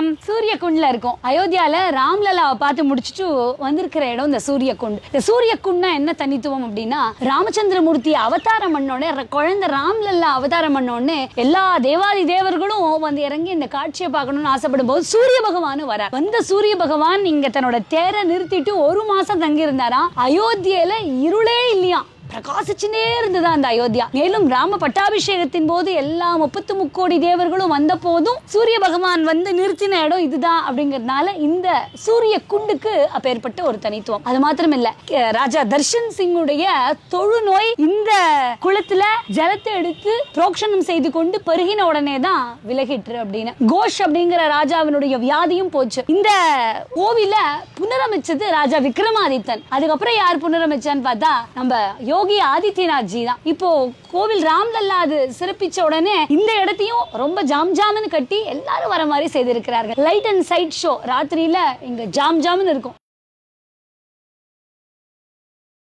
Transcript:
நாம் சூரிய குண்ட்ல இருக்கோம். அயோத்தியால ராம்லலாவை பார்த்து முடிச்சுட்டு வந்திருக்கிற இடம் இந்த சூரிய குண்ட் இந்த சூரிய குண்ட்னா என்ன தனித்துவம் அப்படின்னா ராமச்சந்திரமூர்த்தி அவதாரம் பண்ணோடனே குழந்தை ராம்லல்லா அவதாரம் பண்ணோடனே எல்லா தேவாதி தேவர்களும் வந்து இறங்கி இந்த காட்சியை பார்க்கணும்னு ஆசைப்படும் போது சூரிய பகவானும் வர வந்த சூரிய பகவான் இங்க தன்னோட தேரை நிறுத்திட்டு ஒரு மாசம் தங்கி இருந்தாராம் அயோத்தியில இருளே இல்லையாம். பிரகாசிச்சுனே இருந்தது அந்த அயோத்தியா. மேலும் ராம பட்டாபிஷேகத்தின் போது எல்லா முப்பத்து முக்கோடி தேவர்களும் வந்த போதும் சூரிய பகவான் வந்து நிறுத்தின இடம் இதுதான் அப்படிங்கறதுனால இந்த சூரிய குண்டுக்கு அப்பேற்பட்ட ஒரு தனித்துவம். அது மாத்திரம் இல்ல ராஜா தர்ஷன் சிங்குடைய தொழுநோய் இந்த குளத்துல ஜலத்தை எடுத்து புரோக்ஷனம் செய்து கொண்டு பருகின உடனே தான் விலகிற்று அப்படின்னு. கோஷ் அப்படிங்கிற ராஜாவினுடைய வியாதியும் போச்சு. இந்த கோவில புனரமைச்சது ராஜா விக்ரமாதித்தன். அதுக்கப்புறம் யார் புனரமைச்சான்னு பார்த்தா நம்ம யோகி ஆதித்யநாத் ஜி தான். இப்போ கோவில் ராம்லல்லா அது சிறப்பிச்ச உடனே இந்த இடத்தையும் ரொம்ப ஜாம் ஜாம்னு கட்டி எல்லாரும் வர மாதிரி செய்திருக்கிறார்கள். லைட் அண்ட் சைட் ஷோ ராத்திரியில இங்க ஜாம் ஜாம்னு இருக்கும்.